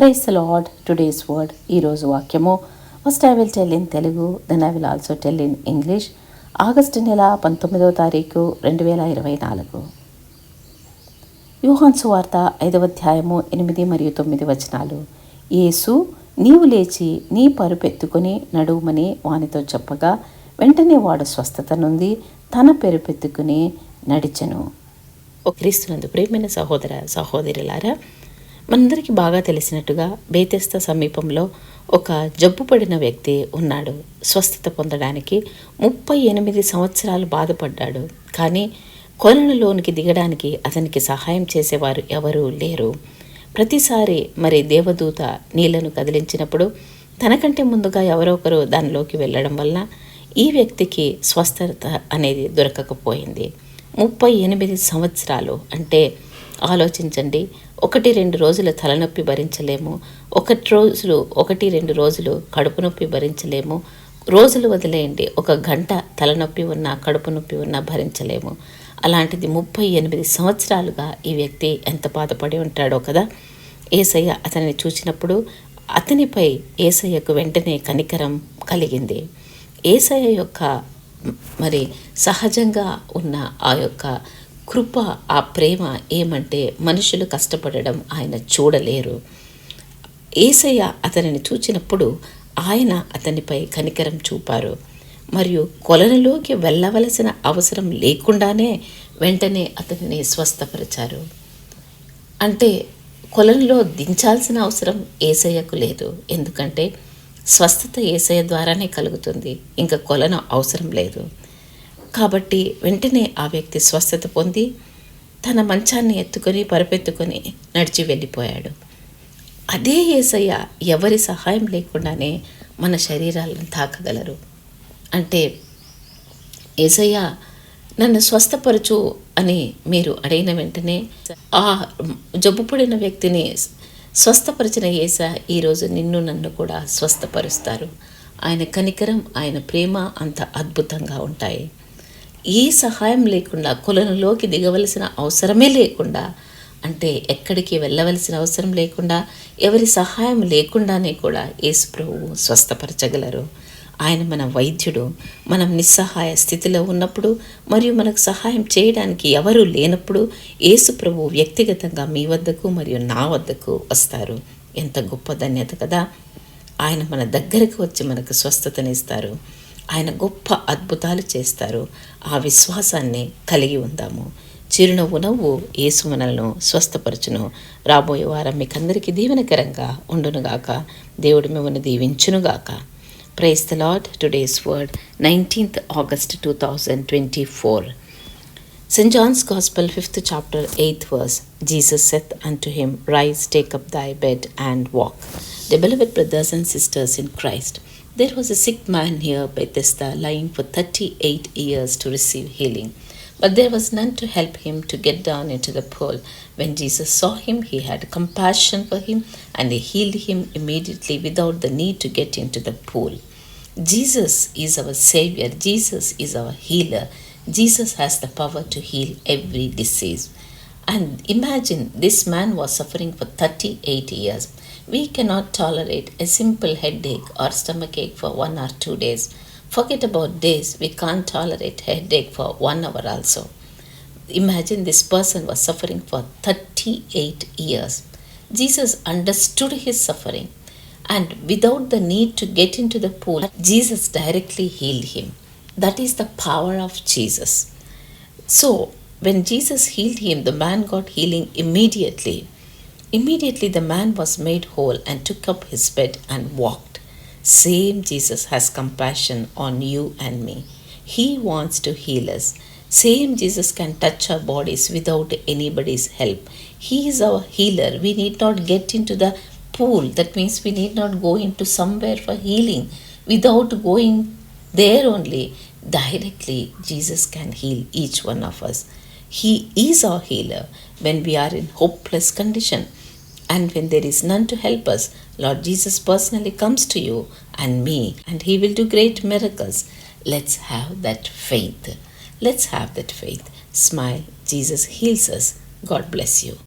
Price lord today's word ఈరోజు వాక్యము. First I will tell in Telugu then I will also tell in English August నెల పంతొమ్మిదవ తారీఖు రెండు వేల ఇరవై నాలుగు. యూహాన్సు వార్త ఐదవ అధ్యాయము ఎనిమిది మరియు తొమ్మిది వచనాలు. యేసు నీవు లేచి నీ పరుపెత్తుకుని నడువుమని వానితో చెప్పగా వెంటనే వాడు స్వస్థత నుండి తన పెరుపెత్తుకుని నడిచెను. ఓ క్రీస్తునందు ప్రేమైన సహోదర సహోదరులారా మనందరికీ బాగా తెలిసినట్టుగా బేతెస్త సమీపంలో ఒక జబ్బు పడిన వ్యక్తి ఉన్నాడు. స్వస్థత పొందడానికి ముప్పై ఎనిమిది సంవత్సరాలు బాధపడ్డాడు. కానీ కొలనులోనికి దిగడానికి అతనికి సహాయం చేసేవారు ఎవరూ లేరు. ప్రతిసారి మరి దేవదూత నీళ్ళను కదిలించినప్పుడు తనకంటే ముందుగా ఎవరో ఒకరు దానిలోకి వెళ్ళడం వల్ల ఈ వ్యక్తికి స్వస్థత అనేది దొరకకపోయింది. ముప్పై ఎనిమిది సంవత్సరాలు అంటే ఆలోచించండి ఒకటి రెండు రోజులు తలనొప్పి భరించలేము. ఒకటి రోజులు ఒకటి రెండు రోజులు కడుపు నొప్పి భరించలేము. రోజులు వదిలేయండి. ఒక గంట తలనొప్పి ఉన్నా కడుపు నొప్పి ఉన్నా భరించలేము. అలాంటిది ముప్పై ఎనిమిది సంవత్సరాలుగా ఈ వ్యక్తి ఎంత బాధపడి ఉంటాడో కదా? ఏసయ్య అతన్ని చూసినప్పుడు అతనిపై ఏసయ్యకు వెంటనే కనికరం కలిగింది. ఏసయ్య యొక్క మరి సహజంగా ఉన్న ఆ యొక్క కృప ఆ ప్రేమ ఏమంటే మనుషులు కష్టపడడం ఆయన చూడలేరు. ఏసయ్య అతనిని చూచినప్పుడు ఆయన అతనిపై కనికరం చూపారు. మరియు కొలనులోకి వెళ్ళవలసిన అవసరం లేకుండానే వెంటనే అతనిని స్వస్థపరిచారు. అంటే కొలనులో దించాల్సిన అవసరం ఏసయ్యకు లేదు. ఎందుకంటే స్వస్థత ఏసయ్య ద్వారానే కలుగుతుంది. ఇంకా కొలను అవసరం లేదు. కాబట్టి వెంటనే ఆ వ్యక్తి స్వస్థత పొంది తన మంచాన్ని ఎత్తుకొని పరపెత్తుకొని నడిచి వెళ్ళిపోయాడు. అదే ఏసయ్య ఎవరి సహాయం లేకుండానే మన శరీరాలను తాకగలరు. అంటే ఏసయ్య నన్ను స్వస్థపరచు అని మీరు అడిగిన వెంటనే ఆ జబ్బు పడిన వ్యక్తిని స్వస్థపరిచిన ఏస ఈరోజు నిన్ను నన్ను కూడా స్వస్థపరుస్తారు. ఆయన కనికరం ఆయన ప్రేమ అంత అద్భుతంగా ఉంటాయి. ఏ సహాయం లేకుండా కొలనులోకి దిగవలసిన అవసరమే లేకుండా అంటే ఎక్కడికి వెళ్ళవలసిన అవసరం లేకుండా ఎవరి సహాయం లేకుండానే కూడా యేసు ప్రభువు స్వస్థపరచగలరు. ఆయన మన వైద్యుడు మనం నిస్సహాయ స్థితిలో ఉన్నప్పుడు మరియు మనకు సహాయం చేయడానికి ఎవరూ లేనప్పుడు యేసు ప్రభు వ్యక్తిగతంగా మీ వద్దకు మరియు నా వద్దకు వస్తారు. ఎంత గొప్ప ధన్యత కదా! ఆయన మన దగ్గరకు వచ్చి మనకు స్వస్థతనిస్తారు. ఆయన గొప్ప అద్భుతాలు చేస్తారు. ఆ విశ్వాసాన్ని కలిగి ఉందాము. చిరునవ్వు నవ్వు యేసు మనలను స్వస్థపరచును. రాబోయే వారం మీకందరికీ దీవెనకరంగా ఉండునుగాక. దేవుడు మిమ్మల్ని దీవించునుగాక. Praise the lord today's word nineteenth August two thousand twenty four St. John's Gospel, 5th chapter, 8th verse. Jesus saith unto him rise take up thy bed and walk the beloved brothers and sisters in Christ there was a sick man near Bethesda lying for 38 years to receive healing. But there was none to help him to get down into the pool. When Jesus saw him, he had compassion for him and he healed him immediately without the need to get into the pool. Jesus is our Savior, Jesus is our healer. Jesus has the power to heal every disease. And imagine this man was suffering for 38 years. We cannot tolerate a simple headache or stomachache for one or two days. Forget about days, we can't tolerate headache for one hour also. Imagine this person was suffering for 38 years. Jesus understood his suffering and without the need to get into the pool, Jesus directly healed him. That is the power of Jesus. So, when Jesus healed him, the man got healing immediately. Immediately, the man was made whole and took up his bed and walked. Same Jesus has compassion on you and me. He wants to heal us. Same Jesus can touch our bodies without anybody's help. He is our healer. We need not get into the pool. That means we need not go into somewhere for healing. Without going there only, directly Jesus can heal each one of us. He is our healer when we are in hopeless condition. And when there is none to help us, Lord Jesus personally comes to you and me, and He will do great miracles. Let's have that faith. Let's have that faith. Smile. Jesus heals us. God bless you.